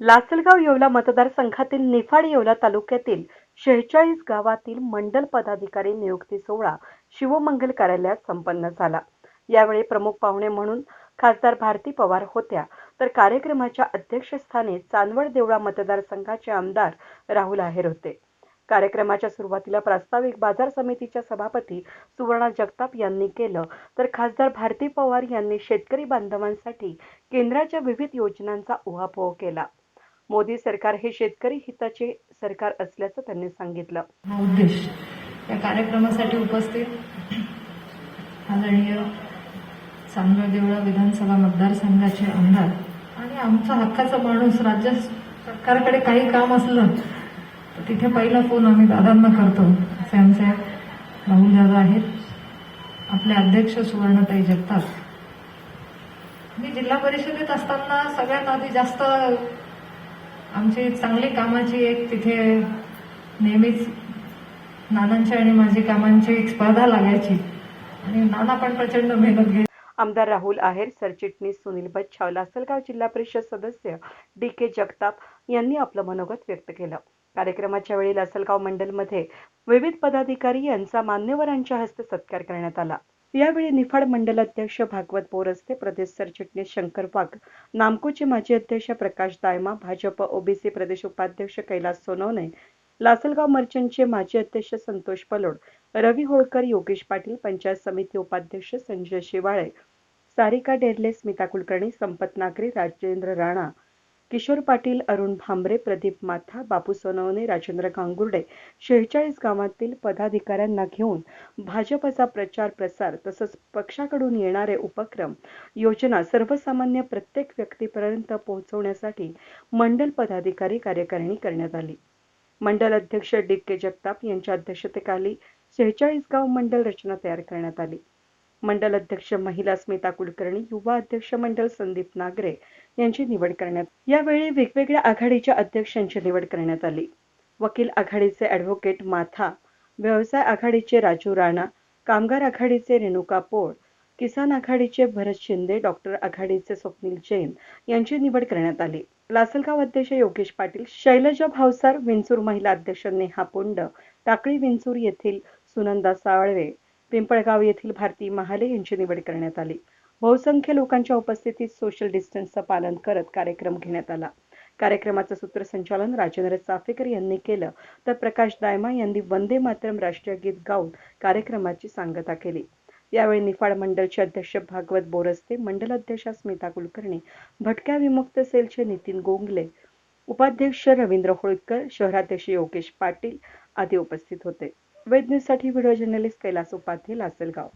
लासलगाव येवला मतदारसंघातील निफाड येवला तालुक्यातील शेहेचाळीस गावातील मंडल पदाधिकारी नियुक्ती सोहळा शिवमंगल कार्यालयात संपन्न झाला. यावेळी प्रमुख पाहुणे म्हणून खासदार भारती पवार होत्या. तर कार्यक्रमाच्या अध्यक्षस्थानी चांदवड देवळा मतदारसंघाचे आमदार राहुल आहेर होते. कार्यक्रमाच्या सुरुवातीला प्रास्ताविक बाजार समितीच्या सभापती सुवर्णा जगताप यांनी केलं. तर खासदार भारती पवार यांनी शेतकरी बांधवांसाठी केंद्राच्या विविध योजनांचा उहापोह केला. मोदी सरकार हे शेतकरी हिताचे सरकार असल्याचं त्यांनी सांगितलं. हा उद्देश या कार्यक्रमासाठी उपस्थित आदरणीय चांदवड देवळा विधानसभा मतदारसंघाचे आमदार आणि आमचा हक्काचा माणूस राज्य सरकारकडे काही काम असलं तर तिथे पहिला फोन आम्ही दादांना करतो. असे आमचे राहुल दादा आहेत. आपले अध्यक्ष सुवर्णताई जगताप. मी जिल्हा परिषदेत असताना सगळ्यात आधी जास्त आमची चांगली कामाची एक तिथे नेहमीच नानांची आणि माझी कामांची एक स्पर्धा लागायची. आणि नाना पण प्रचंड मेहनत घ्यायचे आमदार राहुल आहेर सरचिटणीस सुनील बच्छाव लासलगाव जिल्हा परिषद सदस्य डी के जगताप यांनी आपलं मनोगत व्यक्त केलं. कार्यक्रमाच्या वेळी लासलगाव मंडलमध्ये विविध पदाधिकारी यांचा मान्यवरांच्या हस्ते सत्कार करण्यात आला. यावेळी निफाड मंडल अध्यक्ष भागवत बोरस्ते प्रदेश सरचिटणीस शंकर वाघ नामकोचे माजी अध्यक्ष प्रकाश दायमा भाजप ओबीसी प्रदेश उपाध्यक्ष कैलास सोनवणे लासलगाव मर्चंटचे माजी अध्यक्ष संतोष पलोड रवी होळकर योगेश पाटील पंचायत समिती उपाध्यक्ष संजय शिवाळे सारिका डेरले स्मिता कुलकर्णी संपत नागरी राजेंद्र राणा किशोर पाटील अरुण भांबरे प्रदीप माथा बापू सोनवणे राजेंद्र गांगुर्डे शेहेचाळीस गावातील पदाधिकाऱ्यांना घेऊन भाजपचा प्रचार प्रसार तसंच पक्षाकडून येणारे उपक्रम योजना सर्वसामान्य प्रत्येक व्यक्तीपर्यंत पोहोचवण्यासाठी मंडल पदाधिकारी कार्यकारिणी करण्यात आली. मंडल अध्यक्ष डी के जगताप यांच्या अध्यक्षतेखाली शेहेचाळीस गाव मंडल रचना तयार करण्यात आली. मंडल अध्यक्ष महिला स्मिता कुलकर्णी युवा अध्यक्ष मंडल संदीप नागरे यांची निवड करण्यात यावेळी वेगवेगळ्या आघाडीच्या अध्यक्षांची निवड करण्यात आली. वकील आघाडीचे ॲडव्होकेट माथा व्यवसाय आघाडीचे राजू राणा कामगार आघाडीचे रेणुका पोळ किसान आघाडीचे भरत शिंदे डॉक्टर आघाडीचे स्वप्नील जैन यांची निवड करण्यात आली. लासलगाव अध्यक्ष योगेश पाटील शैलजा भावसार विंचूर महिला अध्यक्ष नेहा पुंड टाकळी विंचूर येथील सुनंदा साळवे पिंपळगाव येथील भारती महाले यांची निवड करण्यात आली. बहुसंख्य लोकांच्या उपस्थितीत सोशल डिस्टन्सचं पालन करत कार्यक्रम घेण्यात आला. कार्यक्रमाचं सूत्रसंचालन राजेंद्र चाफेकर यांनी केलं तर प्रकाश दायमा यांनी वंदे मातरम राष्ट्रीय गीत गाऊन कार्यक्रमाची सांगता केली. यावेळी निफाड मंडलचे अध्यक्ष भागवत बोरस्ते मंडल अध्यक्षा स्मिता कुलकर्णी भटक्या विमुक्त सेलचे नितीन गोंगले उपाध्यक्ष रवींद्र होळकर शहराध्यक्ष योगेश पाटील आदी उपस्थित होते. वेद न्यूजसाठी व्हिडिओ जर्नलिस्ट कैलास उपाध्ये लासलगाव.